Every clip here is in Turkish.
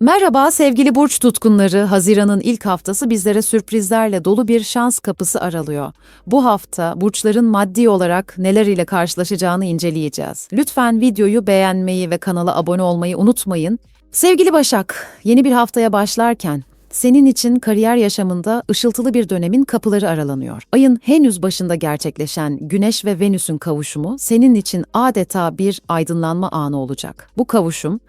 Merhaba sevgili burç tutkunları. Haziran'ın ilk haftası bizlere sürprizlerle dolu bir şans kapısı aralıyor. Bu hafta burçların maddi olarak neler ile karşılaşacağını inceleyeceğiz. Lütfen videoyu beğenmeyi ve kanala abone olmayı unutmayın. Sevgili Başak, yeni bir haftaya başlarken senin için kariyer yaşamında ışıltılı bir dönemin kapıları aralanıyor. Ayın henüz başında gerçekleşen Güneş ve Venüs'ün kavuşumu senin için adeta bir aydınlanma anı olacak. Bu kavuşum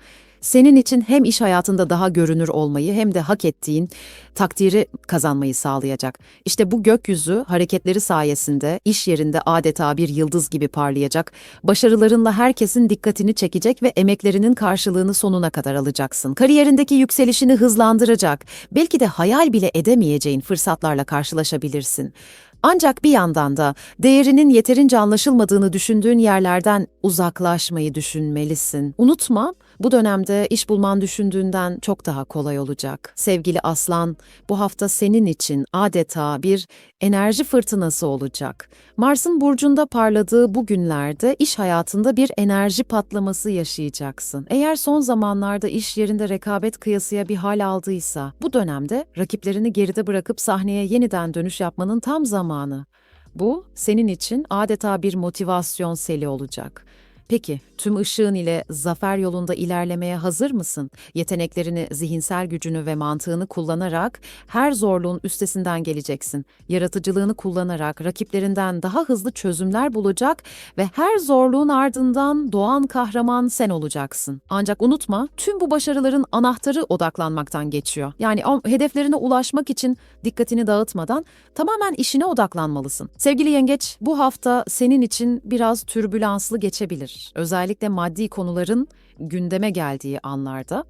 senin için hem iş hayatında daha görünür olmayı hem de hak ettiğin takdiri kazanmayı sağlayacak. İşte bu gökyüzü hareketleri sayesinde iş yerinde adeta bir yıldız gibi parlayacak. Başarılarınla herkesin dikkatini çekecek ve emeklerinin karşılığını sonuna kadar alacaksın. Kariyerindeki yükselişini hızlandıracak. Belki de hayal bile edemeyeceğin fırsatlarla karşılaşabilirsin. Ancak bir yandan da değerinin yeterince anlaşılmadığını düşündüğün yerlerden uzaklaşmayı düşünmelisin. Unutma, bu dönemde iş bulman düşündüğünden çok daha kolay olacak. Sevgili Aslan, bu hafta senin için adeta bir enerji fırtınası olacak. Mars'ın burcunda parladığı bu günlerde iş hayatında bir enerji patlaması yaşayacaksın. Eğer son zamanlarda iş yerinde rekabet kıyasıya bir hal aldıysa, bu dönemde rakiplerini geride bırakıp sahneye yeniden dönüş yapmanın tam zamanı. Bu senin için adeta bir motivasyon seli olacak. Peki, tüm ışığın ile zafer yolunda ilerlemeye hazır mısın? Yeteneklerini, zihinsel gücünü ve mantığını kullanarak her zorluğun üstesinden geleceksin. Yaratıcılığını kullanarak rakiplerinden daha hızlı çözümler bulacak ve her zorluğun ardından doğan kahraman sen olacaksın. Ancak unutma, tüm bu başarıların anahtarı odaklanmaktan geçiyor. Yani hedeflerine ulaşmak için dikkatini dağıtmadan tamamen işine odaklanmalısın. Sevgili yengeç, bu hafta senin için biraz türbülanslı geçebilir. Özellikle maddi konuların gündeme geldiği anlarda.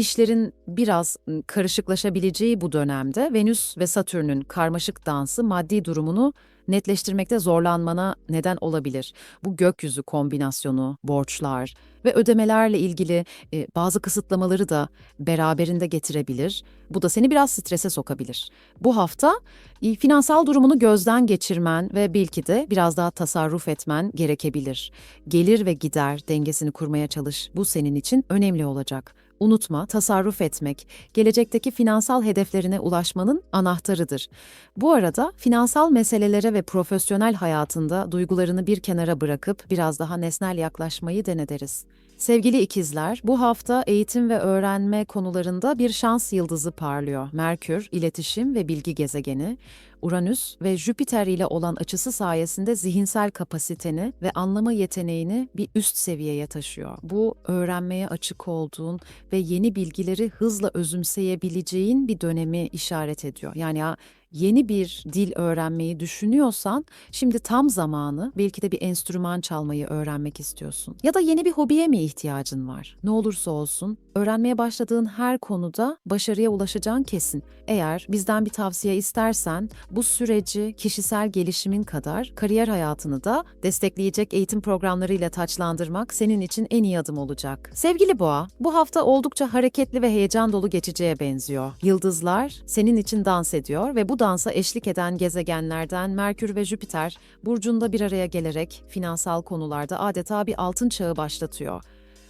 İşlerin biraz ım, karışıklaşabileceği bu dönemde Venüs ve Satürn'ün karmaşık dansı maddi durumunu netleştirmekte zorlanmana neden olabilir. Bu gökyüzü kombinasyonu, borçlar ve ödemelerle ilgili e, bazı kısıtlamaları da beraberinde getirebilir. Bu da seni biraz strese sokabilir. Bu hafta e, finansal durumunu gözden geçirmen ve belki de biraz daha tasarruf etmen gerekebilir. Gelir ve gider dengesini kurmaya çalış. Bu senin için önemli olacak. Unutma, tasarruf etmek, gelecekteki finansal hedeflerine ulaşmanın anahtarıdır. Bu arada finansal meselelere ve profesyonel hayatında duygularını bir kenara bırakıp biraz daha nesnel yaklaşmayı denederiz. Sevgili ikizler, bu hafta eğitim ve öğrenme konularında bir şans yıldızı parlıyor. Merkür, iletişim ve bilgi gezegeni, Uranüs ve Jüpiter ile olan açısı sayesinde zihinsel kapasiteni ve anlama yeteneğini bir üst seviyeye taşıyor. Bu öğrenmeye açık olduğun ve yeni bilgileri hızla özümseyebileceğin bir dönemi işaret ediyor. Yani ya yeni bir dil öğrenmeyi düşünüyorsan şimdi tam zamanı belki de bir enstrüman çalmayı öğrenmek istiyorsun. Ya da yeni bir hobiye mi ihtiyacın var? Ne olursa olsun öğrenmeye başladığın her konuda başarıya ulaşacağın kesin. Eğer bizden bir tavsiye istersen bu süreci kişisel gelişimin kadar kariyer hayatını da destekleyecek eğitim programlarıyla taçlandırmak senin için en iyi adım olacak. Sevgili Boğa, bu hafta oldukça hareketli ve heyecan dolu geçeceğe benziyor. Yıldızlar senin için dans ediyor ve bu dansa eşlik eden gezegenlerden Merkür ve Jüpiter burcunda bir araya gelerek finansal konularda adeta bir altın çağı başlatıyor.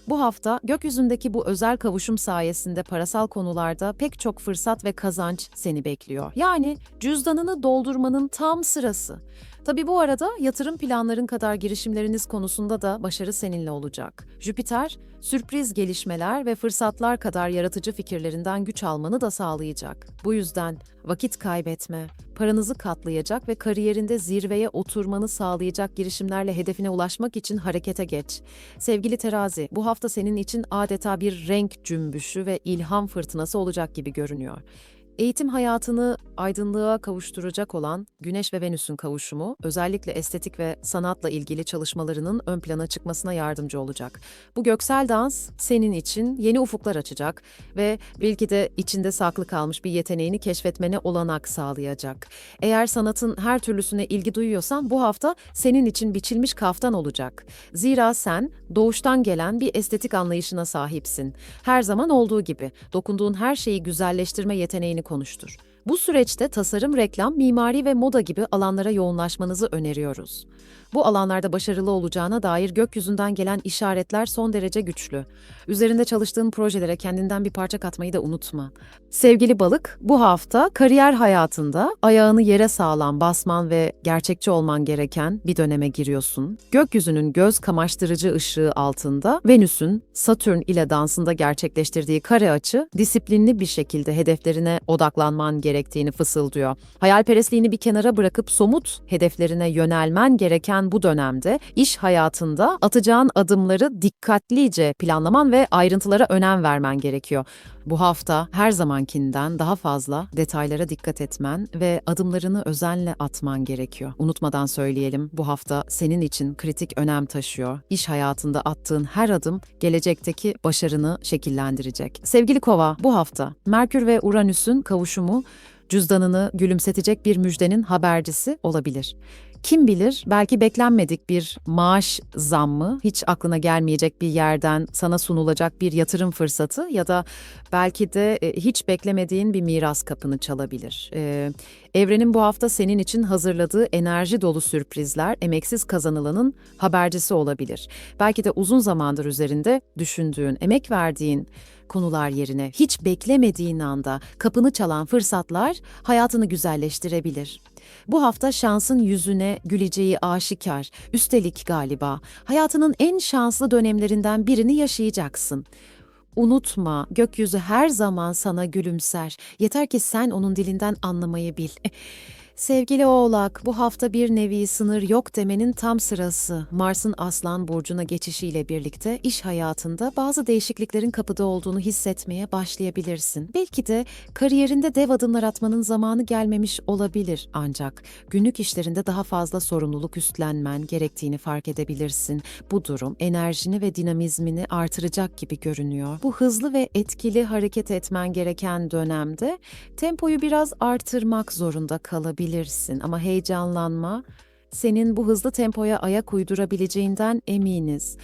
Bu hafta gökyüzündeki bu özel kavuşum sayesinde parasal konularda pek çok fırsat ve kazanç seni bekliyor. Yani cüzdanını doldurmanın tam sırası. Tabii bu arada yatırım planların kadar girişimleriniz konusunda da başarı seninle olacak. Jüpiter, sürpriz gelişmeler ve fırsatlar kadar yaratıcı fikirlerinden güç almanı da sağlayacak. Bu yüzden vakit kaybetme, paranızı katlayacak ve kariyerinde zirveye oturmanı sağlayacak girişimlerle hedefine ulaşmak için harekete geç. Sevgili terazi, bu hafta senin için adeta bir renk cümbüşü ve ilham fırtınası olacak gibi görünüyor. Eğitim hayatını aydınlığa kavuşturacak olan Güneş ve Venüs'ün kavuşumu, özellikle estetik ve sanatla ilgili çalışmalarının ön plana çıkmasına yardımcı olacak. Bu göksel dans senin için yeni ufuklar açacak ve belki de içinde saklı kalmış bir yeteneğini keşfetmene olanak sağlayacak. Eğer sanatın her türlüsüne ilgi duyuyorsan bu hafta senin için biçilmiş kaftan olacak. Zira sen doğuştan gelen bir estetik anlayışına sahipsin. Her zaman olduğu gibi dokunduğun her şeyi güzelleştirme yeteneğini konuştur. Bu süreçte tasarım, reklam, mimari ve moda gibi alanlara yoğunlaşmanızı öneriyoruz. Bu alanlarda başarılı olacağına dair gökyüzünden gelen işaretler son derece güçlü. Üzerinde çalıştığın projelere kendinden bir parça katmayı da unutma. Sevgili balık, bu hafta kariyer hayatında ayağını yere sağlam basman ve gerçekçi olman gereken bir döneme giriyorsun. Gökyüzünün göz kamaştırıcı ışığı altında Venüs'ün Satürn ile dansında gerçekleştirdiği kare açı disiplinli bir şekilde hedeflerine odaklanman gerektiğini fısıldıyor. Hayalperestliğini bir kenara bırakıp somut hedeflerine yönelmen gereken bu dönemde iş hayatında atacağın adımları dikkatlice planlaman ve ayrıntılara önem vermen gerekiyor. Bu hafta her zamankinden daha fazla detaylara dikkat etmen ve adımlarını özenle atman gerekiyor. Unutmadan söyleyelim, bu hafta senin için kritik önem taşıyor. İş hayatında attığın her adım gelecekteki başarını şekillendirecek. Sevgili Kova, bu hafta Merkür ve Uranüs'ün kavuşumu cüzdanını gülümsetecek bir müjdenin habercisi olabilir. Kim bilir belki beklenmedik bir maaş zammı, hiç aklına gelmeyecek bir yerden sana sunulacak bir yatırım fırsatı ya da belki de e, hiç beklemediğin bir miras kapını çalabilir. Ee, evrenin bu hafta senin için hazırladığı enerji dolu sürprizler emeksiz kazanılanın habercisi olabilir. Belki de uzun zamandır üzerinde düşündüğün, emek verdiğin konular yerine hiç beklemediğin anda kapını çalan fırsatlar hayatını güzelleştirebilir. Bu hafta şansın yüzüne güleceği aşikar. Üstelik galiba hayatının en şanslı dönemlerinden birini yaşayacaksın. Unutma, gökyüzü her zaman sana gülümser. Yeter ki sen onun dilinden anlamayı bil. Sevgili Oğlak, bu hafta bir nevi sınır yok demenin tam sırası. Mars'ın Aslan burcuna geçişiyle birlikte iş hayatında bazı değişikliklerin kapıda olduğunu hissetmeye başlayabilirsin. Belki de kariyerinde dev adımlar atmanın zamanı gelmemiş olabilir ancak günlük işlerinde daha fazla sorumluluk üstlenmen gerektiğini fark edebilirsin. Bu durum enerjini ve dinamizmini artıracak gibi görünüyor. Bu hızlı ve etkili hareket etmen gereken dönemde tempoyu biraz artırmak zorunda kalabilirsin ama heyecanlanma, senin bu hızlı tempoya ayak uydurabileceğinden eminiz.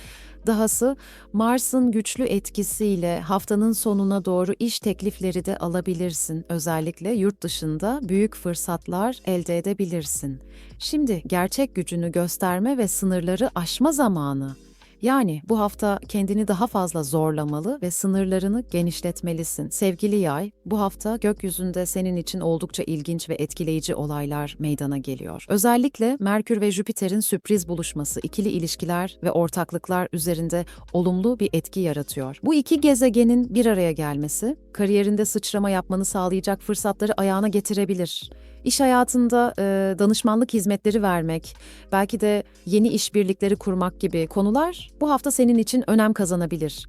Dahası Mars'ın güçlü etkisiyle haftanın sonuna doğru iş teklifleri de alabilirsin. Özellikle yurt dışında büyük fırsatlar elde edebilirsin. Şimdi gerçek gücünü gösterme ve sınırları aşma zamanı. Yani bu hafta kendini daha fazla zorlamalı ve sınırlarını genişletmelisin. Sevgili yay, bu hafta gökyüzünde senin için oldukça ilginç ve etkileyici olaylar meydana geliyor. Özellikle Merkür ve Jüpiter'in sürpriz buluşması, ikili ilişkiler ve ortaklıklar üzerinde olumlu bir etki yaratıyor. Bu iki gezegenin bir araya gelmesi, kariyerinde sıçrama yapmanı sağlayacak fırsatları ayağına getirebilir. İş hayatında e, danışmanlık hizmetleri vermek, belki de yeni işbirlikleri kurmak gibi konular bu hafta senin için önem kazanabilir.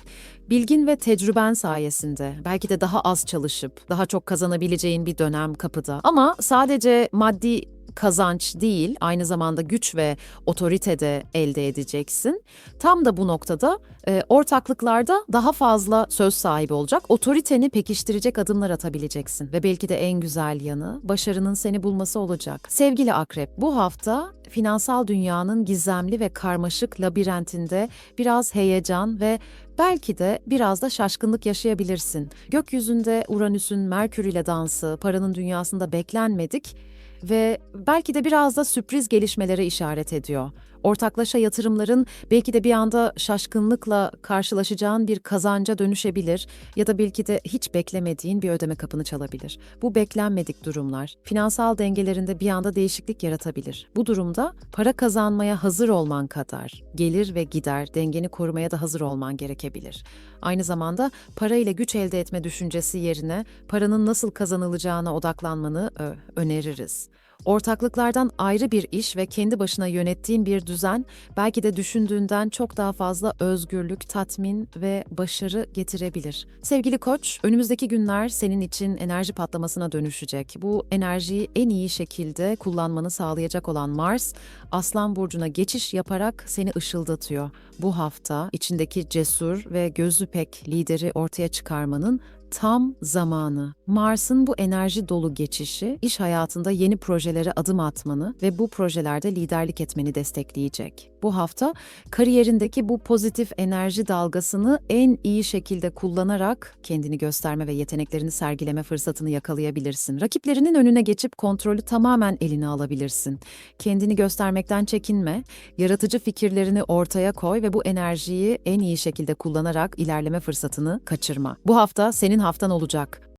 Bilgin ve tecrüben sayesinde belki de daha az çalışıp daha çok kazanabileceğin bir dönem kapıda. Ama sadece maddi kazanç değil, aynı zamanda güç ve otorite de elde edeceksin. Tam da bu noktada e, ortaklıklarda daha fazla söz sahibi olacak, otoriteni pekiştirecek adımlar atabileceksin. Ve belki de en güzel yanı başarının seni bulması olacak. Sevgili Akrep, bu hafta finansal dünyanın gizemli ve karmaşık labirentinde biraz heyecan ve belki de biraz da şaşkınlık yaşayabilirsin. Gökyüzünde Uranüs'ün Merkür ile dansı, paranın dünyasında beklenmedik ve belki de biraz da sürpriz gelişmelere işaret ediyor. Ortaklaşa yatırımların belki de bir anda şaşkınlıkla karşılaşacağın bir kazanca dönüşebilir ya da belki de hiç beklemediğin bir ödeme kapını çalabilir. Bu beklenmedik durumlar finansal dengelerinde bir anda değişiklik yaratabilir. Bu durumda para kazanmaya hazır olman kadar gelir ve gider dengeni korumaya da hazır olman gerekebilir. Aynı zamanda para ile güç elde etme düşüncesi yerine paranın nasıl kazanılacağına odaklanmanı öneririz. Ortaklıklardan ayrı bir iş ve kendi başına yönettiğin bir düzen belki de düşündüğünden çok daha fazla özgürlük, tatmin ve başarı getirebilir. Sevgili Koç, önümüzdeki günler senin için enerji patlamasına dönüşecek. Bu enerjiyi en iyi şekilde kullanmanı sağlayacak olan Mars, Aslan burcuna geçiş yaparak seni ışıldatıyor. Bu hafta içindeki cesur ve gözü pek lideri ortaya çıkarmanın tam zamanı. Mars'ın bu enerji dolu geçişi iş hayatında yeni projelere adım atmanı ve bu projelerde liderlik etmeni destekleyecek. Bu hafta kariyerindeki bu pozitif enerji dalgasını en iyi şekilde kullanarak kendini gösterme ve yeteneklerini sergileme fırsatını yakalayabilirsin. Rakiplerinin önüne geçip kontrolü tamamen eline alabilirsin. Kendini göstermekten çekinme, yaratıcı fikirlerini ortaya koy ve bu enerjiyi en iyi şekilde kullanarak ilerleme fırsatını kaçırma. Bu hafta senin haftan olacak.